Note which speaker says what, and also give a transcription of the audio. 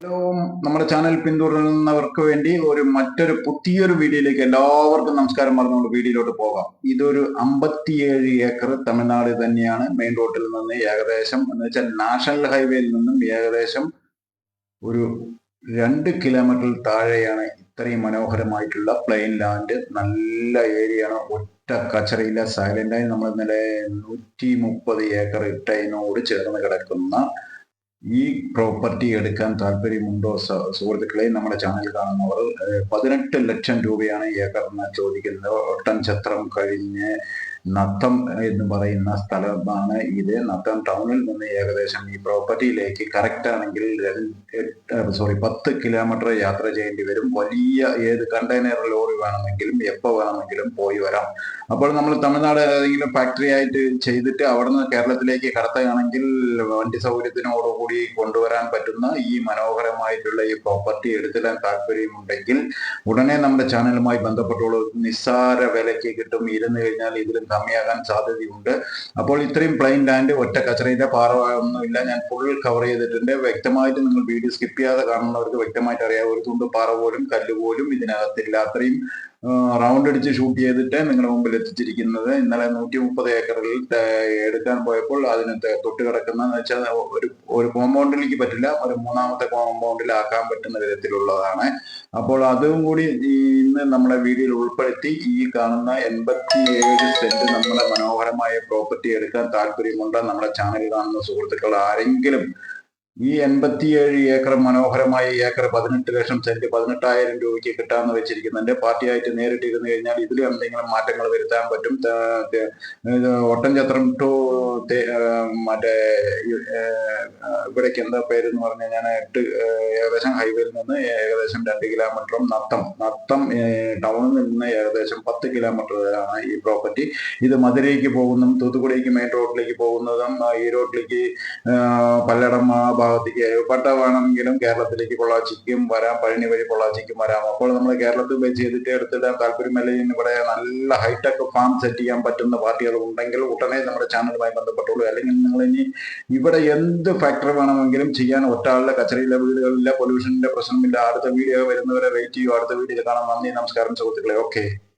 Speaker 1: Hello നമ്മുടെ channel പിന്തുടരുന്നവർക്ക് വേണ്ടി ഒരു മറ്റൊരു പുതിയൊരു വീഡിയോയിലേക്ക് എല്ലാവർക്കും നമസ്കാരം പറഞ്ഞുകൊണ്ട് വീഡിയോയിലോട്ട് പോകാം. ഇതൊരു അമ്പത്തിയേഴ് ഏക്കർ തമിഴ്നാട് തന്നെയാണ്. മെയിൻ റോഡിൽ നിന്ന് ഏകദേശം എന്ന് വെച്ചാൽ നാഷണൽ ഹൈവേയിൽ നിന്നും ഏകദേശം ഒരു രണ്ട് കിലോമീറ്റർ താഴെയാണ് ഇത്രയും മനോഹരമായിട്ടുള്ള പ്ലെയിൻ ലാൻഡ് നല്ല ഏരിയയാണ് ഒറ്റ കച്ചറയില്ല. സൈലന്റായി നമ്മൾ ഇന്നലെ നൂറ്റി മുപ്പത് ഏക്കർ ഇട്ടതിനോട് ചേർന്ന് കിടക്കുന്ന ഈ പ്രോപ്പർട്ടി എടുക്കാൻ താല്പര്യമുണ്ടോ? സുഹൃത്തുക്കളെ നമ്മുടെ ചാനൽ കാണുന്നവർ പതിനെട്ട് ലക്ഷം രൂപയാണ് ഏക്കറിന് ചോദിക്കുന്നത്. ഒട്ടൻ ഛത്രം കഴിഞ്ഞ് നത്തം എന്ന് പറയുന്ന സ്ഥലമാണ് ഇത്. നത്തം ടൗണിൽ നിന്ന് ഏകദേശം ഈ പ്രോപ്പർട്ടിയിലേക്ക് കറക്റ്റ് ആണെങ്കിൽ സോറി പത്ത് കിലോമീറ്റർ യാത്ര ചെയ്യേണ്ടി വരും. വലിയ ഏത് കണ്ടെയ്നർ ലോറി വേണമെങ്കിലും എപ്പോൾ വേണമെങ്കിലും പോയി വരാം. അപ്പോൾ നമ്മൾ തമിഴ്നാട് ഏതെങ്കിലും ഫാക്ടറി ആയിട്ട് ചെയ്തിട്ട് അവിടുന്ന് കേരളത്തിലേക്ക് കടത്തുകയാണെങ്കിൽ വണ്ടി സൗകര്യത്തിനോടുകൂടി കൊണ്ടുവരാൻ പറ്റുന്ന ഈ മനോഹരമായിട്ടുള്ള ഈ പ്രോപ്പർട്ടി എടുത്തിടാൻ താല്പര്യമുണ്ടെങ്കിൽ ഉടനെ നമ്മുടെ ചാനലുമായി ബന്ധപ്പെട്ടോളൂ നിസ്സാര വിലയ്ക്ക് കിട്ടും. ഇരുന്ന് കഴിഞ്ഞാൽ ഇതിലും കമ്മിയാകാൻ സാധ്യതയുണ്ട്. അപ്പോൾ ഇത്രയും പ്ലെയിൻ ലാൻഡ് ഒറ്റ കച്ചറയിലെ പാറ ഒന്നുമില്ല. ഞാൻ ഫുൾ കവർ ചെയ്തിട്ടുണ്ട്. വ്യക്തമായിട്ട് നിങ്ങൾ വീഡിയോ സ്കിപ്പ് ചെയ്യാതെ കാണുന്നവർക്ക് വ്യക്തമായിട്ട് അറിയാം. ഒരു തുണ്ട് പാറ പോലും കല്ല് പോലും ഇതിനകത്തില്ല. അത്രയും റൗണ്ട് അടിച്ച് ഷൂട്ട് ചെയ്തിട്ട് നിങ്ങളുടെ മുമ്പിൽ എത്തിച്ചിരിക്കുന്നത്. ഇന്നലെ നൂറ്റി മുപ്പത് ഏക്കറിൽ എടുക്കാൻ പോയപ്പോൾ അതിന് തൊട്ട് കിടക്കുന്ന വെച്ചാൽ ഒരു ഒരു കോമ്പൗണ്ടിലേക്ക് പറ്റില്ല. ഒരു മൂന്നാമത്തെ കോമ്പൗണ്ടിൽ ആക്കാൻ പറ്റുന്ന വിധത്തിലുള്ളതാണ്. അപ്പോൾ അതും കൂടി ഈ ഇന്ന് നമ്മുടെ വീഡിയോയിൽ ഉൾപ്പെടുത്തി ഈ കാണുന്ന എൺപത്തി ഏഴ് സെന്റ് നമ്മുടെ മനോഹരമായ പ്രോപ്പർട്ടി എടുക്കാൻ താല്പര്യമുണ്ട് നമ്മുടെ ചാനൽ കാണുന്ന സുഹൃത്തുക്കൾ ആരെങ്കിലും ഈ എൺപത്തിയേഴ് ഏക്കർ മനോഹരമായ ഏക്കർ പതിനെട്ട് ലക്ഷം സെന്റ് പതിനെട്ടായിരം രൂപയ്ക്ക് കിട്ടാമെന്ന് വെച്ചിരിക്കുന്നുണ്ട്. പാർട്ടിയായിട്ട് നേരിട്ട് ഇരുന്ന് കഴിഞ്ഞാൽ ഇതിൽ എന്തെങ്കിലും മാറ്റങ്ങൾ വരുത്താൻ പറ്റും. ഒട്ടൻചത്രം ടു മറ്റേ ഇവിടേക്ക് എന്താ പേരെന്ന് പറഞ്ഞു കഴിഞ്ഞാൽ എട്ട് ഏകദേശം ഹൈവേയിൽ നിന്ന് ഏകദേശം രണ്ട് കിലോമീറ്ററും നത്തം നത്തം ടൗണിൽ നിന്ന് ഏകദേശം പത്ത് കിലോമീറ്റർ ആണ് ഈ പ്രോപ്പർട്ടി. ഇത് മധുരയ്ക്ക് പോകുന്നതും തൂത്തുക്കുടിക്ക് മെയിൻ റോഡിലേക്ക് പോകുന്നതും ഈ റോഡിലേക്ക് പല്ലടം ആ ഭാഗത്തേക്ക് എവിടെ വേണമെങ്കിലും കേരളത്തിലേക്ക് പൊള്ളാച്ചിക്കും വരാം പഴനി വഴി പൊള്ളാച്ചിക്കും വരാം. അപ്പോൾ നമ്മൾ കേരളത്തിൽ വെച്ച് ചെയ്തിട്ട് എടുത്തിടാൻ താല്പര്യമല്ല ഇവിടെ നല്ല ഹൈടെക് ഫാം സെറ്റ് ചെയ്യാൻ പറ്റുന്ന പാർട്ടികൾ ഉണ്ടെങ്കിൽ ഉടനെ നമ്മുടെ ചാനലുമായി ബന്ധപ്പെട്ടുള്ളൂ അല്ലെങ്കിൽ നിങ്ങൾ ഇനി ഇവിടെ എന്ത് ഫാക്ടറി വേണമെങ്കിലും ചെയ്യാൻ ഒറ്റാളുടെ കച്ചറയിലെ വീടുകളില്ല പൊല്യൂഷന്റെ പ്രശ്നമില്ല. അടുത്ത വീഡിയോ വരുന്നവരെ വെയിറ്റ് ചെയ്യുമോ അടുത്ത വീഡിയോ കാണാൻ നന്ദി നമസ്കാരം സുഹൃത്തുക്കളെ. ഓക്കെ